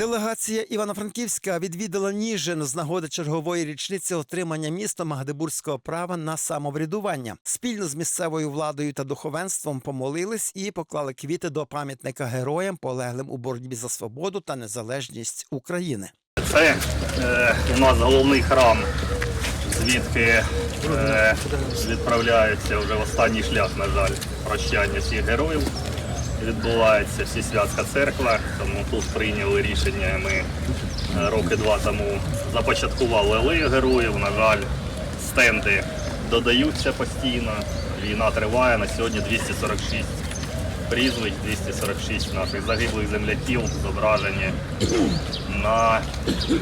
Делегація Івано-Франківська відвідала Ніжин з нагоди чергової річниці отримання містом Магдебурзького права на самоврядування. Спільно з місцевою владою та духовенством помолились і поклали квіти до пам'ятника героям, полеглим у боротьбі за свободу та незалежність України. Це е, у нас головний храм, звідки е, відправляється вже в останній шлях, на жаль, прощання всіх героїв. Відбувається всесвятська церква, тому тут прийняли рішення. Ми е, роки два тому започаткували алею героїв. На жаль, стенди додаються постійно. Війна триває. На сьогодні 246 прізвищ, 246 наших загиблих земляків зображені на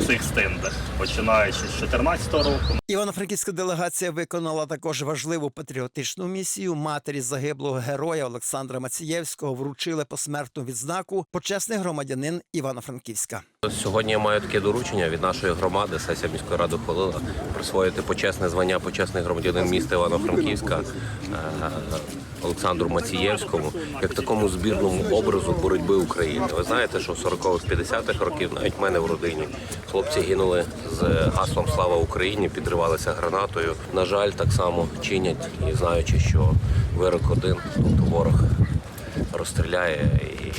цих стендах, починаючи з 2014 року. Івано-франківська делегація виконала також важливу патріотичну місію. Матері загиблого героя Олександра Мацієвського вручили посмертну відзнаку почесний громадянин Івано-Франківська. Сьогодні я маю таке доручення від нашої громади. Сесія міської ради ухвалила присвоїти почесне звання почесний громадянин міста Івано-Франківська е, Олександру Мацієвському як такому збірному образу боротьби України. Ви знаєте, що в 40-х, 50-х років навіть в мене в родині хлопці гинули з гаслом Слава Україні, підривалися гранатою. На жаль, так само чинять і знаючи, що вирок один, тобто ворог розстріляє і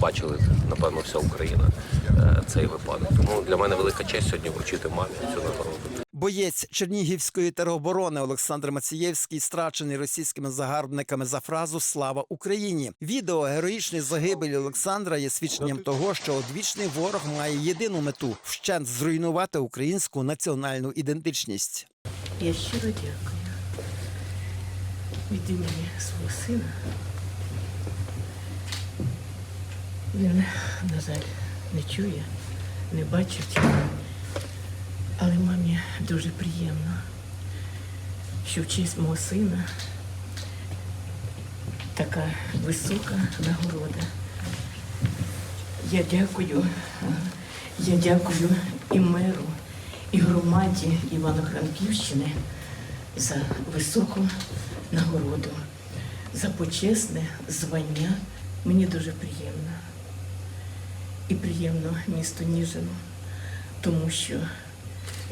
бачили, напевно, вся Україна е, цей випадок. Тому для мене велика честь сьогодні вручити мамі цю нагороду. Боєць Чернігівської тероборони Олександр Мацієвський страчений російськими загарбниками за фразу Слава Україні. Відео героїчної загибелі Олександра є свідченням того, що одвічний ворог має єдину мету вщент зруйнувати українську національну ідентичність. Я щиро дякую від імені свого сина. Він, на жаль, не чує, не бачить, але мамі дуже приємно, що в честь мого сина така висока нагорода. Я дякую, я дякую і меру, і громаді Івано-Франківщини за високу нагороду, за почесне звання. Мені дуже приємно. І приємно місту Ніжину, тому що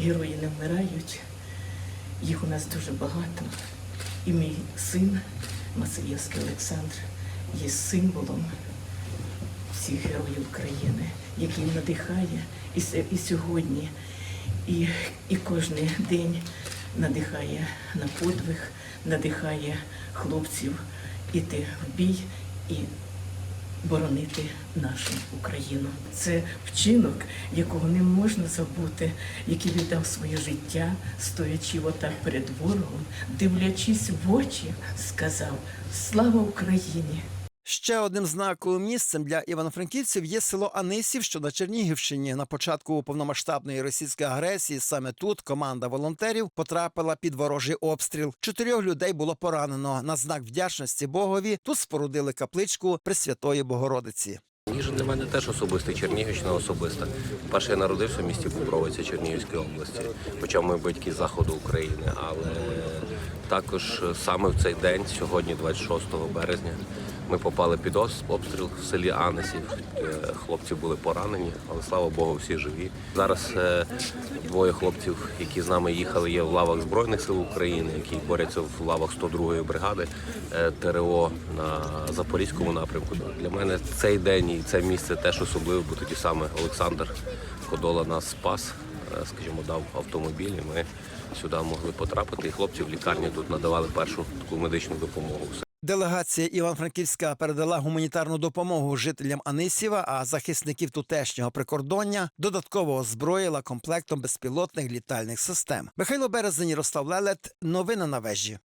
герої не вмирають, їх у нас дуже багато. І мій син Масиєвський Олександр є символом всіх героїв України, який надихає і, і сьогодні, і, і кожен день надихає на подвиг, надихає хлопців іти в бій і боронити нашу Україну. Це вчинок, якого не можна забути, який віддав своє життя, стоячи отак перед ворогом, дивлячись в очі, сказав Слава Україні! Ще одним знаковим місцем для івано-франківців є село Анисів, що на Чернігівщині. На початку повномасштабної російської агресії саме тут команда волонтерів потрапила під ворожий обстріл. Чотирьох людей було поранено. На знак вдячності Богові тут спорудили капличку Пресвятої Богородиці. Ніжин для мене теж особистий, Чернігівщина особиста. Перше я народився в місті Бубровиця Чернігівської області, хоча мої батьки заходу України. Але також саме в цей день, сьогодні, 26 березня, ми попали під обстріл в селі Анесів. Е, Хлопці були поранені, але слава Богу, всі живі. Зараз е, двоє хлопців, які з нами їхали, є в лавах Збройних сил України, які борються в лавах 102-ї бригади е, ТРО на Запорізькому напрямку. Для мене цей день і це місце теж особливе, бо тоді саме Олександр Кодола нас спас, скажімо, дав автомобіль, і ми сюди могли потрапити. І хлопці в лікарні тут надавали першу таку медичну допомогу. Делегація Іван-Франківська передала гуманітарну допомогу жителям Анисіва, а захисників тутешнього прикордоння додатково озброїла комплектом безпілотних літальних систем. Михайло Березень, Ярослав Лелет. Новини на вежі.